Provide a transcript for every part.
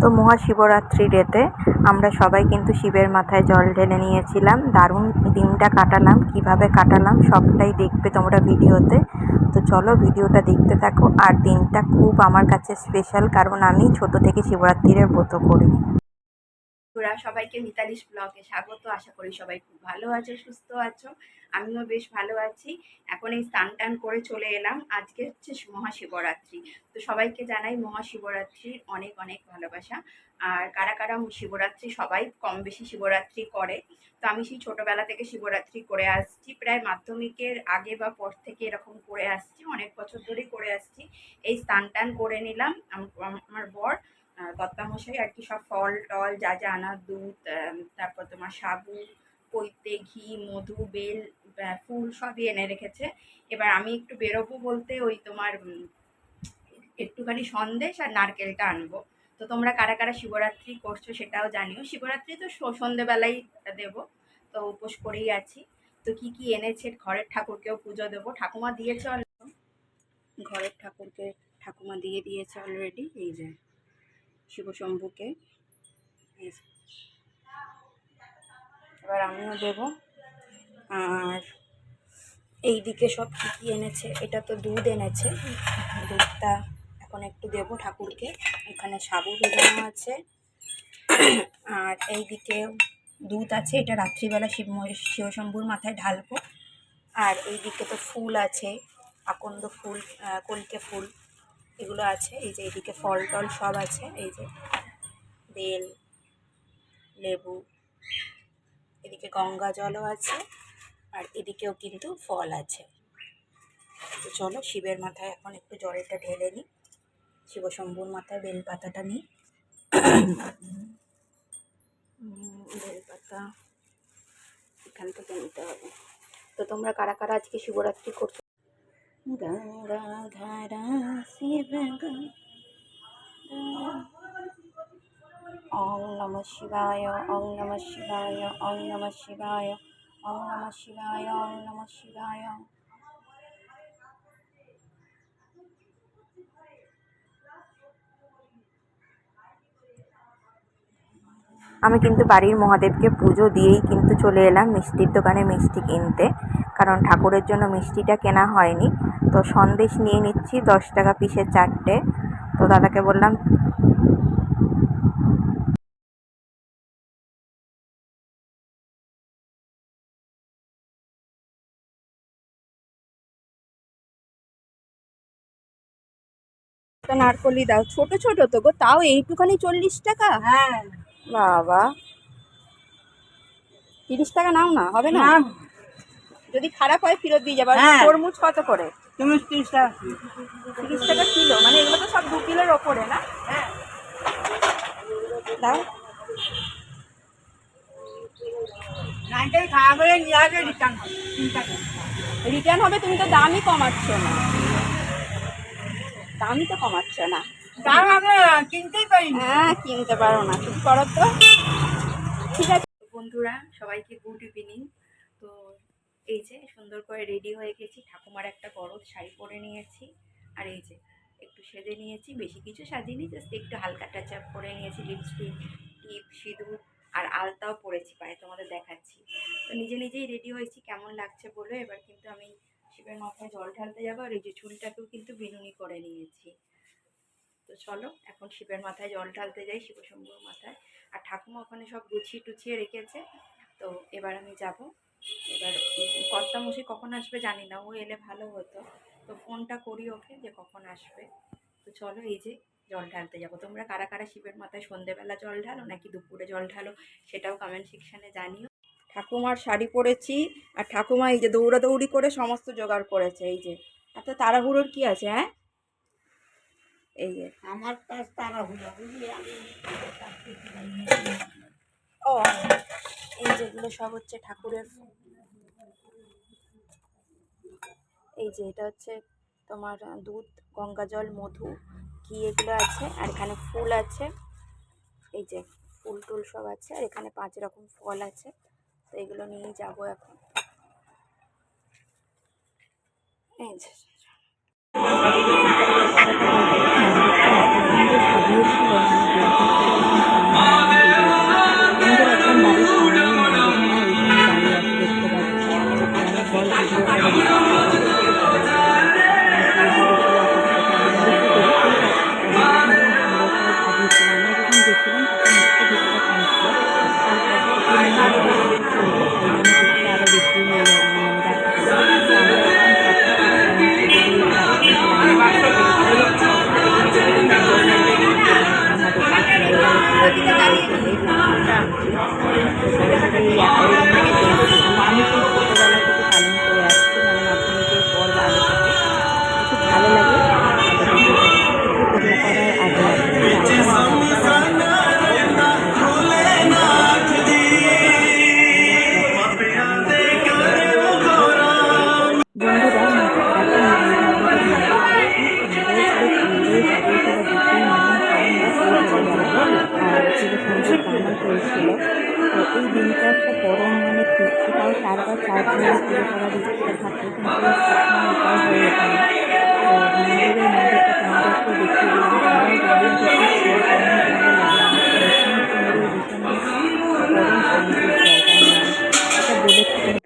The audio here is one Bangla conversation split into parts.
তো মহাশিবরাত্রি ডেতে আমরা সবাই কিন্তু শিবের মাথায় জল ঢেলে নিয়েছিলাম। দারুণ দিনটা কাটালাম, কীভাবে কাটালাম সবটাই দেখবে তোমরা ভিডিওতে। তো চলো ভিডিওটা দেখতে থাকো। আর দিনটা খুব আমার কাছে স্পেশাল কারণ আমি ছোট থেকে শিবরাত্রির ব্রত করি তোরা সবাইকে মিতালিশ ব্লগে স্বাগত। আশা করি সবাই খুব ভালো আছো, সুস্থ আছো। আমিও বেশ ভালো আছি। এখন এই স্নান টান করে চলে এলাম। আজকে হচ্ছে মহাশিবরাত্রি। তো সবাইকে জানাই মহাশিবরাত্রির অনেক অনেক ভালোবাসা। আর কারা কারা শিবরাত্রি সবাই কম বেশি শিবরাত্রি করে। তো আমি সেই ছোটোবেলা থেকে শিবরাত্রি করে আসছি। প্রায় মাধ্যমিকের আগে বা পর থেকে এরকম করে আসছি। অনেক বছর ধরেই করে আসছি। এই স্নান টান করে নিলাম। আমার বর কর্তামশাই আর কি সব ফল টল, যা যা আনা, দুধ তারপর তোমার সাবু, পৈতে ঘি, মধু, বেল ফুল সবই এনে রেখেছে। এবার আমি একটু বেরোবো বলতে ওই তোমার একটুখানি সন্দেশ আর নারকেলটা আনব। তো তোমরা কারা কারা শিবরাত্রি করছ সেটাও জানিও। শিবরাত্রি তো সন্ধেবেলাই দেব, তো উপোস করেই আছি। তো কি কি এনেছে? ঘরের ঠাকুরকেও পুজো দেবো। ঠাকুমা দিয়েছে। ঘরের ঠাকুরকে ঠাকুমা দিয়ে দিয়েছে অলরেডি এই যে। শিবশম্ভুকে এবার আমিও দেব। আর এই দিকে সব কী কী এনেছে, এটা তো দুধ এনেছে। দুধটা এখন একটু দেবো ঠাকুরকে। এখানে সাবু ভেজানো আছে। আর এই দিকে দুধ আছে, এটা রাত্রিবেলা শিব শিবশম্ভুর মাথায় ঢালবো। আর এই দিকে তো ফুল আছে, আকন্দ ফুল কলকে ফুল। এগুলো আছে, এই যে এদিকে ফল টল সব আছে, এই যে বেল, লেবু, এদিকে গঙ্গা জলও আছে, আর এদিকেও কিন্তু ফল আছে। তো চলো শিবের মাথায় এখন একটু জলটা ঢেলে নিই, শিবশম্ভুর মাথায় বেলপাতাটা নিই। বেলপাতা এখান থেকে নিতে হবে। তো তোমরা কারা কারা আজকে শিবরাত্রি করছ? গঙ্গা ধারা শিব নমঃ শিবায়, ওম নমঃ শিবায়, ওম নমঃ শিবায় নমঃ শিবায়। আমি কিন্তু বাড়ির মহাদেবকে পুজো দিয়েই কিন্তু চলে এলাম মিষ্টির দোকানে মিষ্টি কিনতে। কারণ ঠাকুরের জন্য মিষ্টিটা কেনা হয়নি। তো সন্দেশ নিয়ে নিচ্ছি দশ টাকা পিসের চারটে। তো দাদাকে বললাম নারকলি দাও। ছোট ছোট তো গো তাও এইটুখানি চল্লিশ টাকা? হ্যাঁ। বাবা। তিরিশ টাকা নাও না হবে না। যদি খারাপ হয় ফেরত দিয়ে যাব। হ্যাঁ। তরমুজ কত করে? তুমি তিরিশ টাকা। তিরিশ টাকা কিলো। মানে এগুলো তো সব দু কিলোর ওপরে না? দাও। নাইনটাই হয়ে নিয়ে আসবে রিটার্ন হবে। তিন টাকা। রিটার্ন হবে তুমি তো দামই কমাচ্ছ না। দামই তো কমাচ্ছ না। দাম আমরা কিনতেই পারি না হ্যাঁ কিনতে পারো না। তুমি করো তো। ঠিক আছে বন্ধুরা সবাইকে গুড ইভিনিং তো এই যে সুন্দর করে রেডি হয়ে গেছি। ঠাকুমার একটা গরদ শাড়ি পরে নিয়েছি। আর এই যে একটু সেজে নিয়েছি। বেশি কিছু সাজিনি জাস্ট একটু হালকা টাচ আপ করে নিয়েছি। লিপস্টিক টিপ, সিঁদুর আর আলতাও পরেছি, পায়ে তোমাদের দেখাচ্ছি। তো নিজে নিজেই রেডি হয়েছি, কেমন লাগছে বলে? এবার কিন্তু আমি শিবের মাথায় জল ঢালতে যাব। আর এই যে চুলটাকেও কিন্তু বিনুনি করে নিয়েছি। তো চলো, এখন শিবের মাথায় জল ঢালতে যাই, শিবশম্ভুর মাথায়। আর ঠাকুমা ওখানে সব গুছিয়ে টুছিয়ে রেখেছে। তো এবার আমি যাব এবার কর্তা মশাই কখন আসবে জানি না ও এলে ভালো হতো। তো ফোনটা করি ওকে যে কখন আসবে। তো চলো এই যে জল ঢালতে যাব। তোমরা কারা কারা শিবের মাথায় সন্ধেবেলা জল ঢালো নাকি দুপুরে জল ঢালো সেটাও কমেন্ট সেকশানে জানিও। ঠাকুমার শাড়ি পরেছি আর ঠাকুমা এই যে দৌড়াদৌড়ি করে সমস্ত জোগাড় করেছে এই যে। এত তাড়াহুড়োর কি আছে হ্যাঁ? এই যে। আমার বুঝলি? আমি ও এই যেগুলো সব হচ্ছে ঠাকুরের এই যে এটা হচ্ছে তোমার দুধ, গঙ্গা জল, মধু, ঘি এগুলো আছে, আর এখানে ফুল আছে। এই যে ফুল টুল সব আছে, আর এখানে পাঁচ রকম ফল আছে। তো এগুলো নিয়ে যাব এখন। এই যে। और चार का चार पूरी तरह दिखाते हैं मंदिर मंदिर को देखते हुए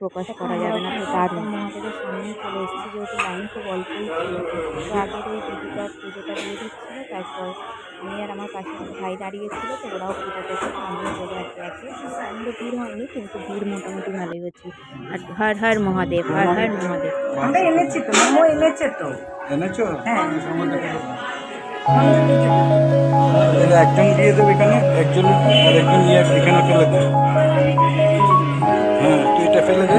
প্রকাশ করা যাবে না তো দারুণ মহাদেবের সামনেই চলে এসেছি যেহেতু লাইন খুব অল্পই ছিল। তো আগের ওই দিদিটা পুজোটা দিয়ে দিচ্ছিল তারপর আমি আর আমার পাশে ভাই দাঁড়িয়েছিল তো ওরাও পুজো করছে আমিও চলে একে একে প্রচণ্ড ভিড় হয়নি কিন্তু ভিড় মোটামুটি ভালোই হচ্ছে। আর হর হর মহাদেব হর হর মহাদেব। আমরা এনেছি তো মোমো এনেছে তো। এনেছো? হ্যাঁ। একজন দিয়ে দেবে এখানে একজন আর একজন নিয়ে এখানে ফেলে দে হ্যাঁ তুই এটা ফেলে দে।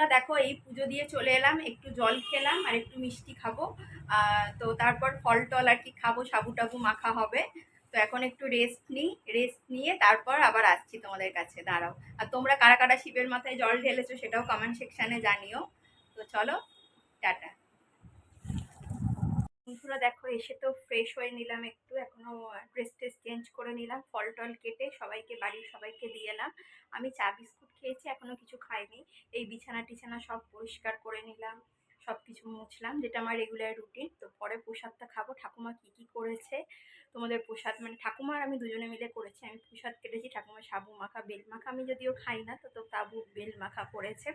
বন্ধুরা, দেখো এই পুজো দিয়ে চলে এলাম। একটু জল খেলাম আর একটু মিষ্টি খাব। তো তারপর ফল টল আর কি খাব সাবু টাবু মাখা হবে। তো এখন একটু রেস্ট নিই রেস্ট নিয়ে তারপর আবার আসছি তোমাদের কাছে। দাঁড়াও। আর তোমরা কারা কারা শিবের মাথায় জল ঢেলেছো সেটাও কমেন্ট সেকশানে জানিও। তো চলো, টাটা। বন্ধুরা, দেখো এসে তো ফ্রেশ হয়ে নিলাম একটু। এখনও ড্রেস ট্রেস চেঞ্জ করে নিলাম ফল টল কেটে সবাইকে, বাড়ির সবাইকে দিয়ে এলাম। আমি চা বিস্কুট খেয়েছি, এখনও কিছু খাইনি। এই বিছানা টিছানা সব পরিষ্কার করে নিলাম সব কিছু মুছলাম, যেটা আমার রেগুলার রুটিন তো পরে প্রসাদটা খাব। ঠাকুমা কী কী করেছে? তোমাদের প্রসাদ মানে ঠাকুমার আমি দুজনে মিলে করেছি। আমি প্রসাদ কেটেছি, ঠাকুমা সাবু মাখা, বেল মাখা। আমি যদিও খাই না, তো তো তাবু, বেল মাখা করেছে।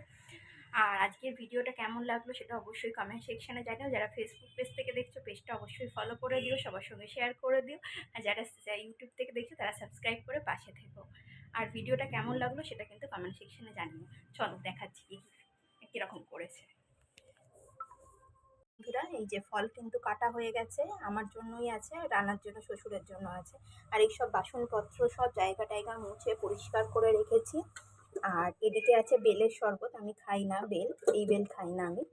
আর আজকের ভিডিওটা কেমন লাগল সেটা অবশ্যই কমেন্ট সেকশানে জানিও। যারা ফেসবুক পেজ থেকে দেখছ পেজটা অবশ্যই ফলো করে দিও, সবার সঙ্গে শেয়ার করে দিও। আর যারা ইউটিউব থেকে দেখছ, তারা সাবস্ক্রাইব করে পাশে থেকো। আর ভিডিওটা কেমন লাগল সেটা কিন্তু কমেন্ট সেকশানে জানিও। চলো, দেখাচ্ছি কীরকম করেছে। বন্ধুরা, এই যে ফল কিন্তু কাটা হয়ে গেছে, আমার জন্যই আছে, রান্নার জন্য, শ্বশুরের জন্য আছে। আর এই সব বাসনপত্র সব জায়গা টায়গা মুছে পরিষ্কার করে রেখেছি। আর এদিকে আছে বেলের শরবত, আমি খাই না বেল, এই বেল খাই না আমি।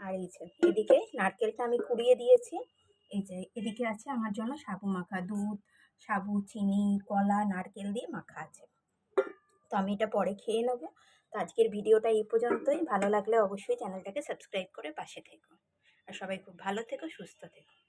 আর এই যে, এদিকে নারকেলটা আমি কুড়িয়ে দিয়েছি। এই যে, এদিকে আছে আমার জন্য সাবু মাখা দুধ সাবু, চিনি, কলা, নারকেল দিয়ে মাখা আছে। তো আমি এটা পরে খেয়ে নেব। তো আজকের ভিডিওটা এই পর্যন্তই। ভালো লাগলে অবশ্যই চ্যানেলটাকে সাবস্ক্রাইব করে পাশে থেকো। আর সবাই খুব ভালো থেকো, সুস্থ থেকো।